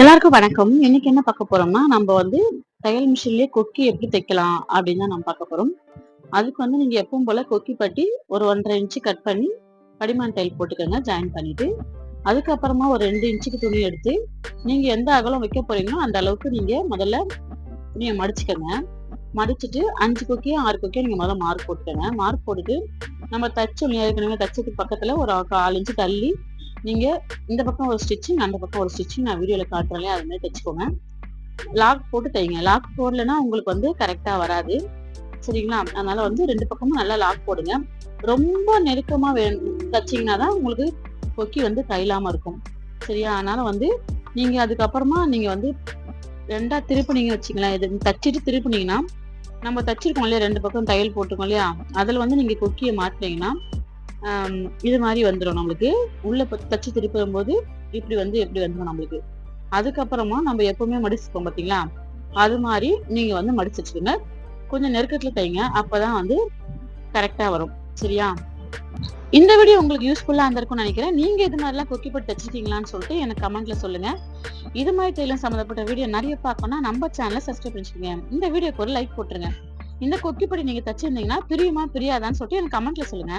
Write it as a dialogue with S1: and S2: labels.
S1: எல்லாருக்கும் வணக்கம். இன்னைக்கு என்ன பார்க்க போறோம்னா நம்ம வந்து தையல் மிஷின்லயே கொக்கி எப்படி தைக்கலாம் அப்படின்னு தான் நம்ம பார்க்க போறோம். அதுக்கு வந்து நீங்க எப்பவும் போல கொக்கி பட்டி ஒரு ஒன்றரை இன்ச்சு கட் பண்ணி படிமான் தையல் போட்டுக்கோங்க ஜாயின் பண்ணிட்டு. அதுக்கப்புறமா ஒரு ரெண்டு இன்ச்சுக்கு துணி எடுத்து நீங்க எந்த அகலம் வைக்க போறீங்களோ அந்த அளவுக்கு நீங்க முதல்ல துணியை மடிச்சுக்கோங்க. மடிச்சிட்டு அஞ்சு கொக்கியோ ஆறு கொக்கியோ நீங்க முதல்ல மார்க் போட்டுக்கோங்க. மார்க் போட்டுட்டு நம்ம தச்சு ஏற்கனவே தச்சதுக்கு பக்கத்துல ஒரு கால் இன்ச்சு தள்ளி நீங்க இந்த பக்கம் ஒரு ஸ்டிச்சிங் அந்த பக்கம் ஒரு ஸ்டிச்சிங் நான் வீடியோல காட்டுறேன். அது மாதிரி தைச்சுக்கோங்க. லாக் போட்டு தைங்க. லாக் போடலைன்னா உங்களுக்கு வந்து கரெக்டா வராது. சரிங்களா? அதனால வந்து ரெண்டு பக்கமும் நல்லா லாக் போடுங்க. ரொம்ப நெருக்கமா வே தச்சிங்கன்னா தான் உங்களுக்கு கொக்கி வந்து தைலாம இருக்கும். சரியா? அதனால வந்து நீங்க அதுக்கப்புறமா நீங்க வந்து ரெண்டா திருப்பினீங்க வச்சுங்களேன் இது தச்சிட்டு திருப்பினீங்கன்னா நம்ம தச்சிருக்கோம் இல்லையா? ரெண்டு பக்கம் தையல் போட்டிருக்கோம் இல்லையா? அதுல வந்து நீங்க கொக்கியை மாத்தினீங்கன்னா இது மாதிரி வந்துடும் நம்மளுக்கு. உள்ள தச்சு திருப்பும் போது இப்படி வந்து எப்படி வந்துடும் நம்மளுக்கு. அதுக்கப்புறமா நம்ம எப்பவுமே மடிச்சுப்போம் பாத்தீங்களா? அது மாதிரி நீங்க வந்து மடிச்சு வச்சுக்கோங்க. கொஞ்சம் நெருக்கத்துல தைங்க. அப்பதான் வந்து கரெக்டா வரும். சரியா? இந்த வீடியோ உங்களுக்கு யூஸ்ஃபுல்லா இருந்திருக்கும்னு நினைக்கிறேன். நீங்க இது மாதிரிலாம் கொக்கி போட்டு தச்சிருக்கீங்களான்னு சொல்லிட்டு எனக்கு கமெண்ட்ல சொல்லுங்க. இது மாதிரி தைலம் சம்மந்தப்பட்ட வீடியோ நிறைய பார்க்கணும்னா நம்ம சேனலை சப்ஸ்கிரைப் பண்ணிச்சுக்கோங்க இந்த வீடியோக்கு ஒரு லைக் போட்டுருங்க. இந்த கொக்கிப்படி நீங்க தச்சிருந்தீங்கன்னா பிரியுமா பிரியாதான்னு சொல்லிட்டு எனக்கு கமெண்ட்ல சொல்லுங்க.